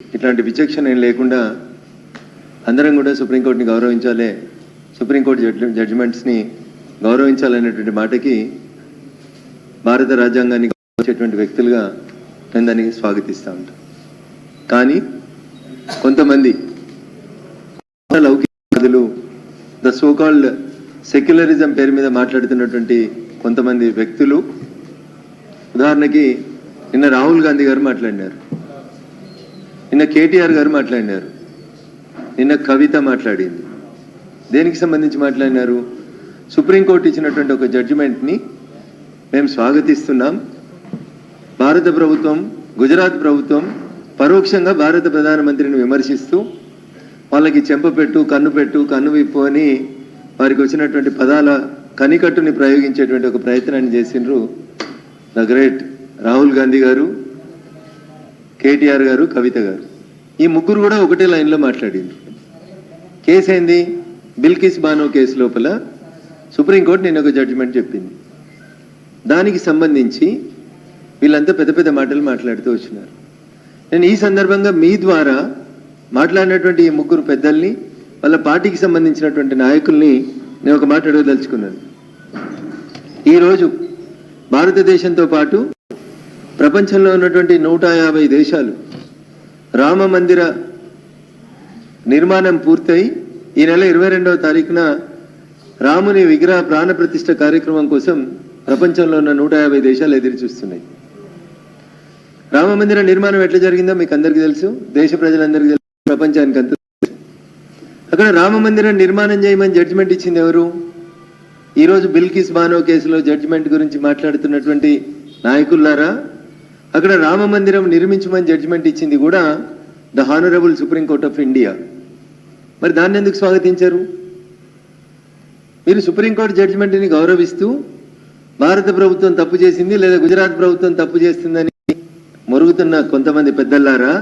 ఇట్లాంటి విచక్షణ ఏం లేకుండా అందరం కూడా సుప్రీంకోర్టుని గౌరవించాలి సుప్రీంకోర్టు జడ్జిమెంట్స్ని గౌరవించాలనేటువంటి మాటకి భారత రాజ్యాంగాన్ని గౌరవించేటువంటి వ్యక్తులుగా నేను దానికి స్వాగతిస్తూ ఉంటాను కానీ కొంతమంది లౌకికవాదులు ద సోకాల్డ్ సెక్యులరిజం పేరు మీద మాట్లాడుతున్నటువంటి కొంతమంది వ్యక్తులు ఉదాహరణకి నిన్న రాహుల్ గాంధీ గారు మాట్లాడినారు. నిన్న కేటీఆర్ గారు మాట్లాడినారు. నిన్న కవిత మాట్లాడింది. దేనికి సంబంధించి మాట్లాడినారు? సుప్రీంకోర్టు ఇచ్చినటువంటి ఒక జడ్జిమెంట్ని మేము స్వాగతిస్తున్నాం. భారత ప్రభుత్వం గుజరాత్ ప్రభుత్వం పరోక్షంగా భారత ప్రధానమంత్రిని విమర్శిస్తూ వాళ్ళకి చెంపపెట్టు కన్ను పెట్టు కన్ను విప్పు అని వారికి వచ్చినటువంటి పదాల కనికట్టుని ప్రయోగించేటువంటి ఒక ప్రయత్నాన్ని చేసిండ్రు ద గ్రేట్ రాహుల్ గాంధీ గారు కేటీఆర్ గారు కవిత గారు. ఈ ముగ్గురు కూడా ఒకటే లైన్లో మాట్లాడింది కేసు ఏంది? బిల్కిస్ బానో కేసు లోపల సుప్రీంకోర్టు నేను ఒక జడ్జిమెంట్ చెప్పింది. దానికి సంబంధించి వీళ్ళంతా పెద్ద పెద్ద మాటలు మాట్లాడుతూ వచ్చినారు. నేను ఈ సందర్భంగా మీ ద్వారా మాట్లాడినటువంటి ఈ ముగ్గురు పెద్దల్ని వాళ్ళ పార్టీకి సంబంధించినటువంటి నాయకుల్ని నేను ఒక మాట అడగదలుచుకున్నాను. ఈరోజు భారతదేశంతో పాటు ప్రపంచంలో ఉన్నటువంటి నూట యాభై దేశాలు రామ మందిర నిర్మాణం పూర్తయి ఈ నెల ఇరవై రెండవ తారీఖున రాముని విగ్రహ ప్రాణ ప్రతిష్ట కార్యక్రమం కోసం ప్రపంచంలో ఉన్న నూట యాభై దేశాలు ఎదురుచూస్తున్నాయి రామ మందిర నిర్మాణం ఎట్లా జరిగిందో మీకు అందరికీ తెలుసు. దేశ ప్రజలందరికీ తెలుసు. ప్రపంచానికి అంత అక్కడ రామ మందిరం నిర్మాణం చేయమని జడ్జిమెంట్ ఇచ్చింది ఎవరు? ఈరోజు బిల్కిస్ బానో కేసులో జడ్జిమెంట్ గురించి మాట్లాడుతున్నటువంటి నాయకులారా అక్కడ రామ మందిరం నిర్మించమని జడ్జిమెంట్ ఇచ్చింది కూడా the honourable supreme court of India మరి దాన్ని ఎందుకు స్వాగతించారు? మీరు సుప్రీంకోర్టు జడ్జిమెంట్ని గౌరవిస్తూ భారత ప్రభుత్వం తప్పు చేసింది లేదా గుజరాత్ ప్రభుత్వం తప్పు చేస్తుందని మొరుగుతున్న కొంతమంది పెద్దల్లారా?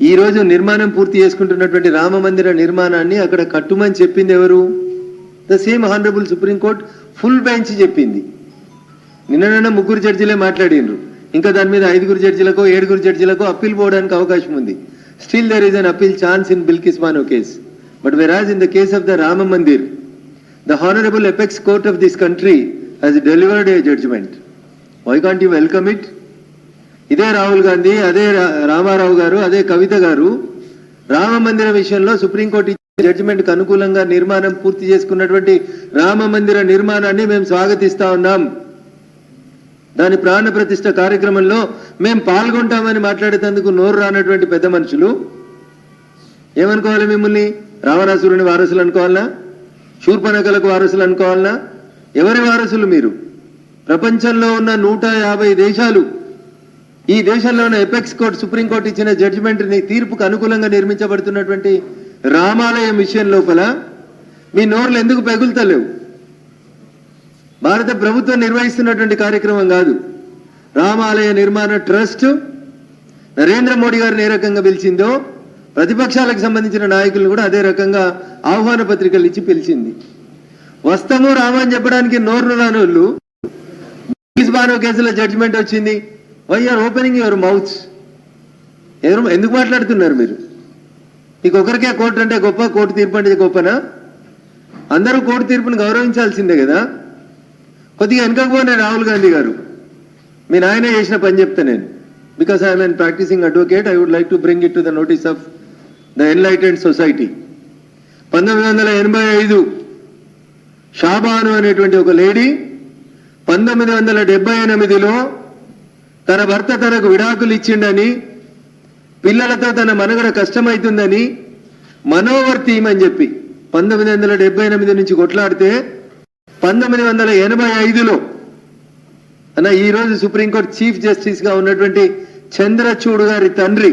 ఈ రోజు నిర్మాణం పూర్తి చేసుకుంటున్నటువంటి రామ మందిర నిర్మాణాన్ని అక్కడ కట్టుమని చెప్పింది ఎవరు? The same honourable supreme court full bench చెప్పింది. నిన్న ముగ్గురు జడ్జిలే మాట్లాడిండ్రు ఇంకా దాని మీద ఐదుగురు జడ్జిలకు ఏడుగురు జడ్జిలకు అప్పీల్ పోవడానికి అవకాశం ఉంది. Still there is an appeal chance in బిల్కిస్మానో case but whereas in the case of the Rama Mandir the honourable apex court of this country has delivered A judgement why can't you welcome it ఇదే రాహుల్ గాంధీ అదే రా- రామారావు గారు అదే కవిత గారు రామ మందిర విషయంలో supreme court ఇచ్చిన జడ్జిమెంట్కి అనుకూలంగా నిర్మాణం పూర్తి చేసుకున్నటువంటి రామ మందిర నిర్మాణాన్ని మేము స్వాగతిస్తా ఉన్నాం. దాని ప్రాణ ప్రతిష్ట కార్యక్రమంలో మేము పాల్గొంటామని మాట్లాడేటందుకు నోరు రానటువంటి పెద్ద మనుషులు. ఏమనుకోవాలి మిమ్మల్ని? రావణాసురుని వారసులు అనుకోవాలనా శూర్పనకలకు వారసులు అనుకోవాలనా ఎవరి వారసులు మీరు? ప్రపంచంలో ఉన్న నూట యాభై దేశాలు. ఈ దేశంలోనే ఎపెక్స్ కోర్ట్ సుప్రీంకోర్టు ఇచ్చిన జడ్జిమెంట్ని తీర్పుకు అనుకూలంగా నిర్మించబడుతున్నటువంటి రామాలయం విషయం లోపల మీ నోర్లు ఎందుకు పెగులుతలేవు? భారత ప్రభుత్వం నిర్వహిస్తున్నటువంటి కార్యక్రమం కాదు. రామాలయ నిర్మాణ ట్రస్ట్ నరేంద్ర మోడీ గారిని ఏ రకంగా పిలిచిందో ప్రతిపక్షాలకు సంబంధించిన నాయకులను కూడా అదే రకంగా ఆహ్వాన పత్రికలు ఇచ్చి పిలిచింది. వస్తాము రామని అని చెప్పడానికి నోరు రాని వాళ్ళు బానో కేసులో జడ్జిమెంట్ వచ్చింది. Why are opening your mouths ఎవరు ఎందుకు మాట్లాడుతున్నారు మీరు? మీకు ఒకరికే కోర్టు అంటే గొప్ప కోర్టు తీర్పు అంటే గొప్పనా? అందరూ కోర్టు తీర్పును గౌరవించాల్సిందే కదా. కొద్దిగా వెనకపోయినా రాహుల్ గాంధీ గారు. మీ నాయన చేసిన పని చెప్తా నేను. Because I'm an practising advocate I would like to bring it to the notice of the enlightened society పంతొమ్మిది వందల ఎనభై ఐదు షాబాను అనేటువంటి ఒక లేడీ పంతొమ్మిది వందల డెబ్బై ఎనిమిదిలో తన భర్త తనకు విడాకులు ఇచ్చిండని పిల్లలతో తన మనుగడ కష్టమవుతుందని మనోవర్తీయమని అని చెప్పి పంతొమ్మిది వందల డెబ్బై ఎనిమిది నుంచి కొట్లాడితే పంతొమ్మిది వందల ఎనభై ఐదులో అన్న ఈరోజు సుప్రీంకోర్టు చీఫ్ జస్టిస్గా ఉన్నటువంటి చంద్రచూడ్ గారి తండ్రి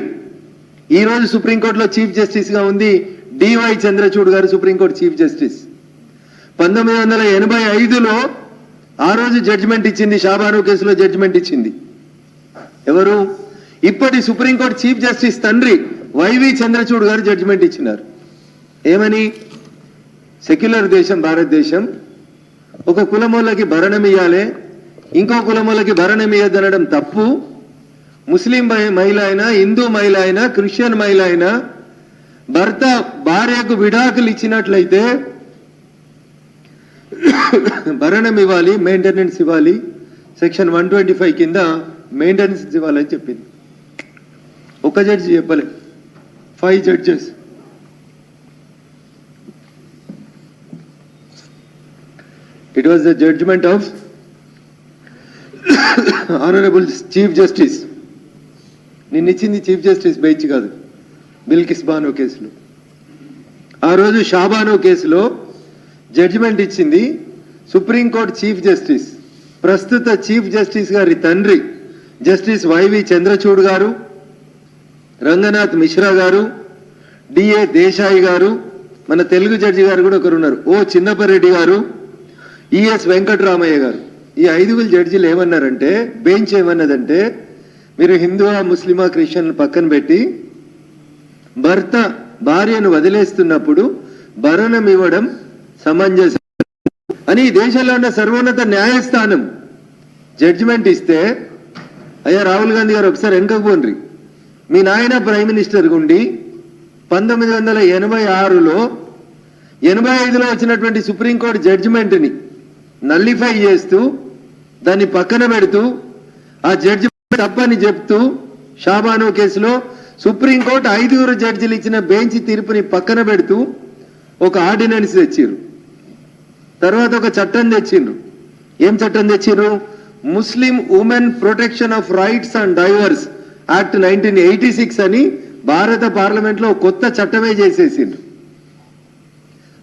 ఈరోజు సుప్రీంకోర్టులో చీఫ్ జస్టిస్గా ఉంది డివై చంద్రచూడ్ గారు సుప్రీంకోర్టు చీఫ్ జస్టిస్. పంతొమ్మిది వందల ఎనభై ఐదులో ఆ రోజు జడ్జిమెంట్ ఇచ్చింది షాబాను కేసులో జడ్జిమెంట్ ఇచ్చింది. ఎవరు? ఇప్పటి సుప్రీంకోర్టు చీఫ్ జస్టిస్ తండ్రి వైవి చంద్రచూడ్ గారు జడ్జిమెంట్ ఇచ్చినారు. ఏమని? సెక్యులర్ దేశం భారతదేశం ఒక కులములకి భరణం ఇవ్వాలి ఇంకో కులమోళ్ళకి భరణం ఇయ్యద్దనడం తప్పు. ముస్లిం మహిళ అయినా హిందూ మహిళ అయినా క్రిస్టియన్ మహిళ అయినా భర్త భార్యకు విడాకులు ఇచ్చినట్లయితే భరణం ఇవ్వాలి మెయింటెనెన్స్ ఇవ్వాలి. సెక్షన్ వన్ ట్వంటీ ఫైవ్ కింద మెయింటెనెన్స్ ఇవ్వాలని చెప్పింది. ఒక జడ్జి చెప్పలే. Five judges it was the judgement of honourable chief justice నిన్నిచ్చింది chief justice bench కాదు. బిల్కిస్ బానో కేసులో. ఆ రోజు షాబానో కేసులో జడ్జిమెంట్ ఇచ్చింది సుప్రీంకోర్టు చీఫ్ జస్టిస్ ప్రస్తుత చీఫ్ జస్టిస్ గారి తండ్రి జస్టిస్ వైవి చంద్రచూడ్ గారు రంగనాథ్ మిశ్రా గారు డిఏ దేశాయి గారు మన తెలుగు జడ్జి గారు కూడా ఒకరు ఉన్నారు ఓ చిన్నపరెడ్డి గారు ఈఎస్ వెంకటరామయ్య గారు. ఈ ఐదుగురు జడ్జిలు ఏమన్నారంటే బెంచ్ ఏమన్నదంటే మీరు హిందువా ముస్లిమా క్రిస్టియన్ పక్కన పెట్టి భర్త భార్యను వదిలేస్తున్నప్పుడు భరణం ఇవ్వడం సమంజసం అని ఈ దేశంలో ఉన్న సర్వోన్నత న్యాయస్థానం జడ్జిమెంట్ ఇస్తే అయ్యా రాహుల్ గాంధీ గారు ఒకసారి వెనకకు పోండ్రి. మీ నాయన ప్రైమ్ మినిస్టర్ గుండి పంతొమ్మిది వందల ఎనభై ఆరులో ఎనభై ఐదులో వచ్చినటువంటి సుప్రీంకోర్టు జడ్జిమెంట్ని నల్లిఫై చేస్తూ దాన్ని పక్కన పెడుతూ ఆ జడ్జి తప్పని చెప్తూ షాబాను కేసులో సుప్రీంకోర్టు ఐదుగురు జడ్జిలు ఇచ్చిన బెంచ్ తీర్పుని పక్కన పెడుతూ ఒక ఆర్డినెన్స్ తెచ్చిర్రు. తర్వాత ఒక చట్టం తెచ్చిండ్రు ఏం చట్టం తెచ్చిండ్రు Muslim women protection of rights and divorce act nineteen eighty six అని భారత పార్లమెంట్లో కొత్త చట్టమే చేసేసిండ్రు.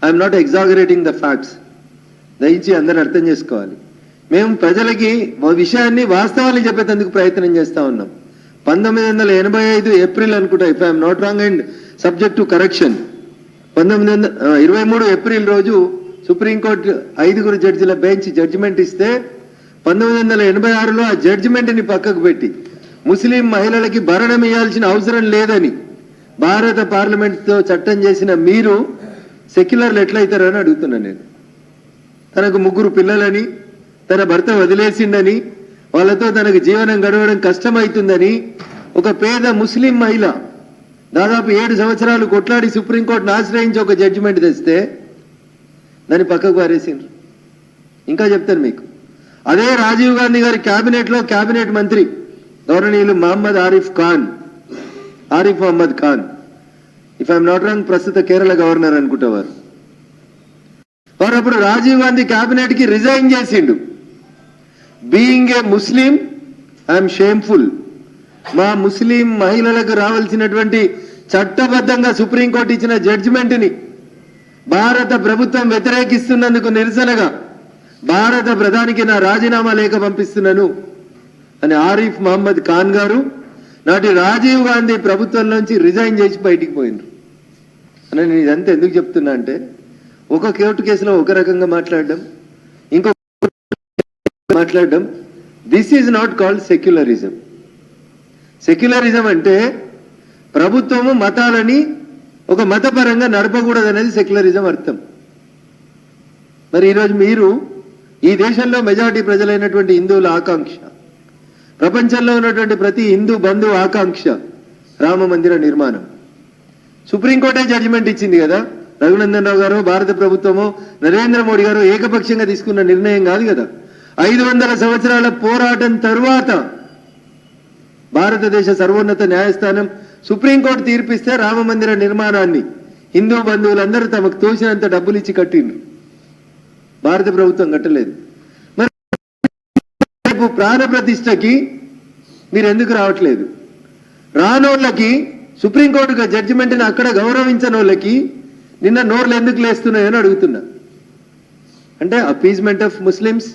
I'm not exaggerating the facts. దయచి అందరూ అర్థం చేసుకోవాలి. మేము ప్రజలకి విషయాన్ని వాస్తవాన్ని చెప్పేందుకు ప్రయత్నం చేస్తూ ఉన్నాం. పంతొమ్మిది వందల ఎనభై ఐదు ఏప్రిల్ అనుకుంటా if I'm not wrong and subject to correction పంతొమ్మిది వందల ఇరవై మూడు ఏప్రిల్ రోజు సుప్రీంకోర్టు ఐదుగురు జడ్జిల బెంచ్ జడ్జిమెంట్ ఇస్తే పంతొమ్మిది వందల ఎనభై ఆరులో ఆ జడ్జిమెంట్ని పక్కకు పెట్టి ముస్లిం మహిళలకి భరణం ఇవ్వాల్సిన అవసరం లేదని భారత పార్లమెంట్తో చట్టం చేసిన మీరు సెక్యులర్లు ఎట్లయితారని అడుగుతున్నాను నేను. తనకు ముగ్గురు పిల్లలని తన భర్త వదిలేసిండని వాళ్ళతో తనకు జీవనం గడవడం కష్టమవుతుందని ఒక పేద ముస్లిం మహిళ దాదాపు ఏడు సంవత్సరాలు కొట్లాడి సుప్రీంకోర్టును ఆశ్రయించి ఒక జడ్జిమెంట్ తెస్తే దాన్ని పక్కకు పారేసిండ్రు. ఇంకా చెప్తాను మీకు. అదే రాజీవ్ గాంధీ గారి క్యాబినెట్లో క్యాబినెట్ మంత్రి గౌరవనీయులు Mohammad Arif Khan Arif Mohammad Khan. If I'm not wrong ప్రస్తుత కేరళ గవర్నర్ అనుకుంటేవారు వారు అప్పుడు రాజీవ్ గాంధీ క్యాబినెట్కి కి రిజైన్ చేసిండు. Being a Muslim I'm shameful. మా ముస్లిం మహిళలకు రావాల్సినటువంటి చట్టబద్ధంగా సుప్రీంకోర్టు ఇచ్చిన జడ్జిమెంట్ని భారత ప్రభుత్వం వ్యతిరేకిస్తున్నందుకు నిరసనగా భారత ప్రధానికి నా రాజీనామా లేఖ పంపిస్తున్నాను అని ఆరిఫ్ మహమ్మద్ ఖాన్ గారు నాటి రాజీవ్ గాంధీ ప్రభుత్వంలోంచి రిజైన్ చేసి బయటికి పోయినారు అని నేను ఇదంతా ఎందుకు చెప్తున్నా అంటే ఒక కోర్టు కేసులో ఒక రకంగా మాట్లాడడం ఇంకో మాట్లాడడం this is not called secularism secularism అంటే ప్రభుత్వము మతాలని ఒక మతపరంగా నడపకూడదు అనేది సెక్యులరిజం అర్థం. మరి ఈరోజు మీరు ఈ దేశంలో మెజారిటీ ప్రజలైనటువంటి హిందువుల ఆకాంక్ష ప్రపంచంలో ఉన్నటువంటి ప్రతి హిందూ బంధువు ఆకాంక్ష రామ మందిర నిర్మాణం. సుప్రీంకోర్టే జడ్జిమెంట్ ఇచ్చింది కదా? రఘునందన్ రావు గారు భారత ప్రభుత్వము నరేంద్ర మోడీ గారు ఏకపక్షంగా తీసుకున్న నిర్ణయం కాదు కదా. ఐదు వందల సంవత్సరాల పోరాటం తరువాత భారతదేశ సర్వోన్నత న్యాయస్థానం సుప్రీంకోర్టు తీర్పిస్తే రామ మందిర నిర్మాణాన్ని హిందూ బంధువులందరూ తమకు తోచినంత డబ్బులు ఇచ్చి కట్టిండ్రు. భారత ప్రభుత్వం కట్టలేదు. మరి రేపు ప్రాణ ప్రతిష్టకి మీరు ఎందుకు రావట్లేదు? రానోళ్ళకి సుప్రీంకోర్టు జడ్జిమెంట్ని అక్కడ గౌరవించని వాళ్ళకి నిన్న నోర్లు ఎందుకు లేస్తున్నాయని అడుగుతున్నా. అంటే appeasement of Muslims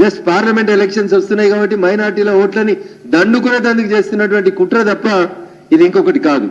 just parliament elections వస్తున్నాయి కాబట్టి మైనార్టీల ఓట్లని దండుకునేందుకు చేస్తున్నటువంటి కుట్ర తప్ప ఇది ఇంకొకటి కాదు.